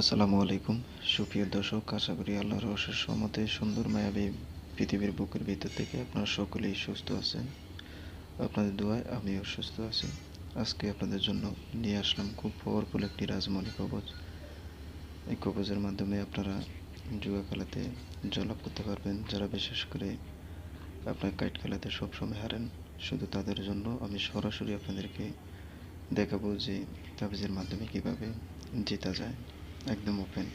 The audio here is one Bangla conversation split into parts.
আসসালামু আলাইকুম। সুপ্রিয় দর্শক, আশা করি আল্লাহর অশেষ সহমতে সুন্দর মায়াবী পৃথিবীর বুকের ভিতর থেকে আপনারা সকলেই সুস্থ আছেন। আপনাদের দোয়ায় আমিও সুস্থ আছি। আজকে আপনাদের জন্য নিয়ে আসলাম খুব পাওয়ারফুল একটি রাজমণি কবচ এই কবচের মাধ্যমে আপনারা জুয়া খেলাতে জলাপ করতে পারবেন। যারা বিশেষ করে আপনার কাইট খেলাতে সবসময় হারেন, শুধু তাদের জন্য আমি সরাসরি আপনাদেরকে দেখাবো যে তাবিজের মাধ্যমে কীভাবে জেতা যায়। একদম ওপেন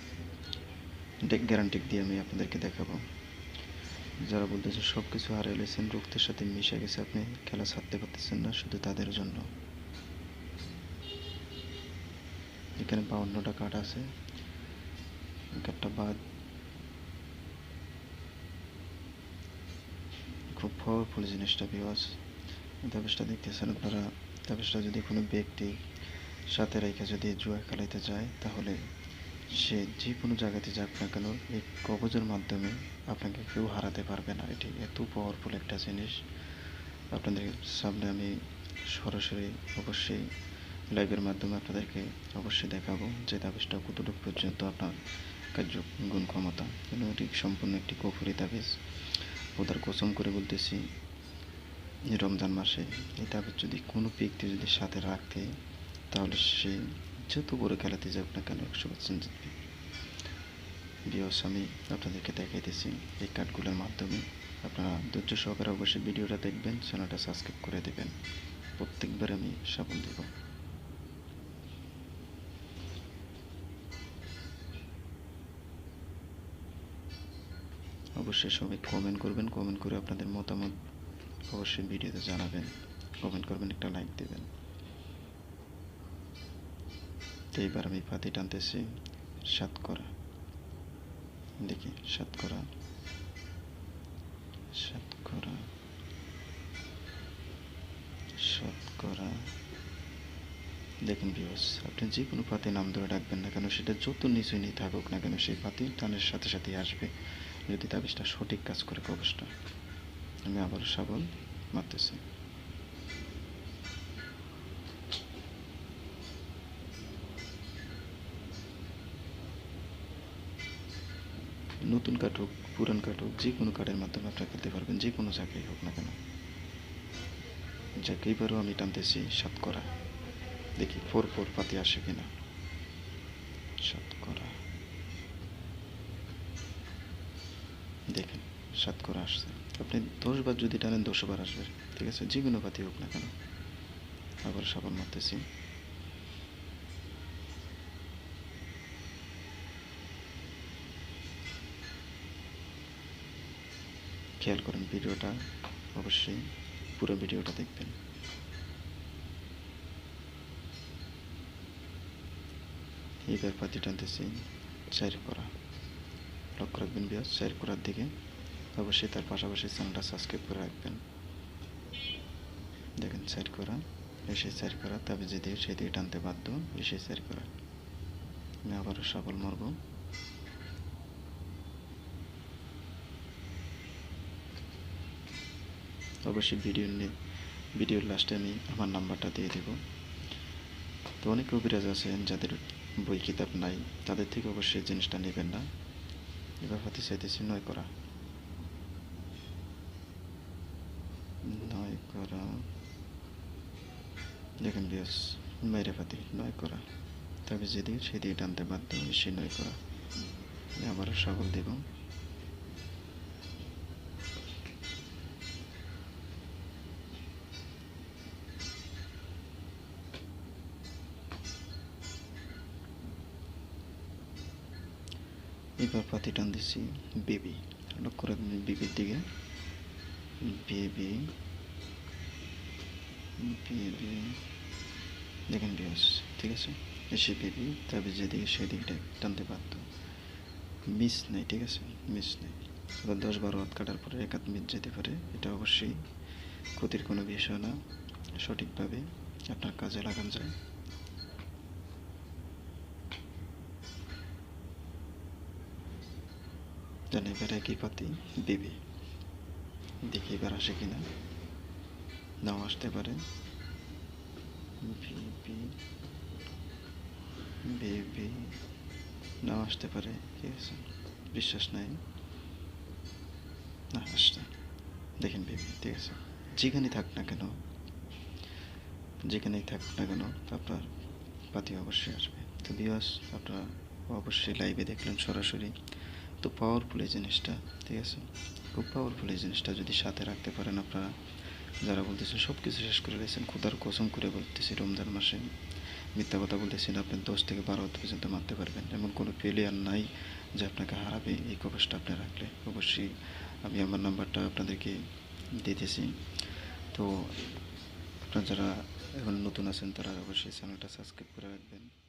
গ্যারান্টি দিয়ে আমি আপনাদেরকে দেখাবো। যারা বলতেছে সব কিছু হারিয়ে রক্তের সাথে মিশে গেছে, আপনি খেলা ছাড়তে পারতেছেন না, শুধু তাদের জন্য। এখানে বাউন্নটা কার্ড আছে। কার্ডটা বাদ। খুব পাওয়ারফুল জিনিসটা বিওয়াজ তাবিজটা দেখতেছেন আপনারা। তাবিজটা যদি কোনো ব্যক্তি সাথে রেখে যদি জুয়া খেলাইতে যায়, তাহলে সে যে কোনো জায়গাতে যাক না কেন, এই কবজের মাধ্যমে আপনাকে কেউ হারাতে পারবে না। এটি এত পাওয়ারফুল একটা জিনিস। আপনাদের সামনে আমি সরাসরি অবশ্যই লাইভের মাধ্যমে আপনাদেরকে অবশ্যই দেখাবো যে তাবিজটা কতটুকু পর্যন্ত আপনার কার্য গুণ ক্ষমতা। কেন এটি সম্পূর্ণ একটি কফুরি তাবিজ। ওদের কসম করে বলতেছি, রমজান মাসে এই তাবিজ যদি কোনো ব্যক্তি যদি সাথে রাখতে তাহলে সে যত বড় খেলাতে যাক না কেন? একশো পার্সেন্ট জিতবে। বিয়স আমি আপনাদেরকে দেখাইতেছি এই কার্ডগুলোর মাধ্যমে। আপনারা ধৈর্য সহকারে অবশ্যই ভিডিওটা দেখবেন, চ্যানেলটা সাবস্ক্রাইব করে দেবেন। প্রত্যেকবার আমি সাবল দেব। অবশ্যই সবাই কমেন্ট করবেন কমেন্ট করে আপনাদের মতামত অবশ্যই ভিডিওতে জানাবেন। কমেন্ট করবেন, একটা লাইক দেবেন। এইবার আমি পাতি টানতেছি। সাত করা। দেখি, সাত করা। সাত করা। সাত করা। দেখুন বিয়স আপনি যে কোনো পাতি নাম ধরে ডাকবেন না কেন, সেটা যত নিচুই নিয়ে থাকুক না কেন, সেই পাতি টানের সাথে সাথে আসবে। যদি তাবিজটা সঠিক কাজ করে কবচটা আমি আবার সাবল মারতেছি। নতুন কাঠ হোক, পুরান কাঠ হোক, যে কোনো কাঠের মাধ্যমে আপনারা খেলতে পারবেন, যে কোনো জায়গায় হোক না কেন। এইবারও আমি টানতেছি, সাত করা। দেখি, ফোর ফোর পাতি আসে কিনা। সাত করা। দেখেন, সাত করা আসছে। আপনি দশ বার যদি টানেন, দশ বার আসবে। ঠিক আছে? যে কোনো পাতি হোক না কেন। আবার সাবান মারতেছি। খেয়াল করেন ভিডিওটা, অবশ্যই পুরো ভিডিওটা দেখবেন। এইবার পাতি টানতেছি চার করা। লক্ষ্য রাখবেন বিয়াস চার করার দিকে অবশ্যই তার পাশাপাশি চ্যানেলটা সাবস্ক্রাইব করে রাখবেন। দেখেন চার করা, এসে চার করা তবে যদি সেদিকে টানতে বাধ্য, এসে চার করা। আমি আবারও সফল মারব। অবশ্যই ভিডিও নিয়ে ভিডিওর লাস্টে আমি আমার নাম্বারটা দিয়ে দেব। তো অনেক কবিরাজ আছেন যাদের বই কিতাব নাই, তাদের থেকে অবশ্যই জিনিসটা নেবেন না। এবার হাতে চাইতেছি নয় করা। নয় করা। দেখেন বিয়াস মেরে ফাতি নয় করা। তবে যেদিকে সেদিকে টানতে বাধ্য সে নয় করা। আবারও সকল দেব। এবার পাতি টান দিচ্ছি বেবি লক্ষ্য রাখবেন বেবির দিকে। Baby baby. দেখেন বিয়াস ঠিক আছে? এসে বেবি তবে যেদিকে সেদিকটা টানতে পারত মিস নেই, ঠিক আছে? মিস নেই। এবার দশ বারো হাত কাটার পরে এক হাত মিস যেতে পারে। এটা অবশ্যই ক্ষতির কোনো বিষয় না। সঠিকভাবে আপনার কাজে লাগান যায়। জানি এবার একই পাতি বেবি দেখি এবার আসে কিনা? নাও আসতে পারে। বেবি নাও আসতে পারে। ঠিক আছে বিশ্বাস নাই? না আসতে দেখেন বেবি, ঠিক আছে? যেখানেই থাক না কেন, যেখানেই থাক না কেন, আপনার পাতি অবশ্যই আসবে। তো বিয়াস আপনারা অবশ্যই লাইভে দেখলেন সরাসরি। তো পাওয়ারফুল এই জিনিসটা, ঠিক আছে? খুব পাওয়ারফুল এই জিনিসটা যদি সাথে রাখতে পারেন আপনারা। যারা বলতেছেন সব কিছু শেষ করে দিয়েছেন, খুদার কসম করে বলতেছি, রমজান মাসে মিথ্যা কথা বলতেছি না, আপনি দশ থেকে বারো পর্যন্ত মারতে পারবেন। এমন কোনো প্লেয়ার নাই যে আপনাকে হারাবে, এই কবচটা আপনি রাখলে। অবশ্যই আমি আমার নাম্বারটা আপনাদেরকে দিতেছি। তো আপনারা যারা এখন নতুন আছেন, তারা অবশ্যই চ্যানেলটা সাবস্ক্রাইব করে রাখবেন।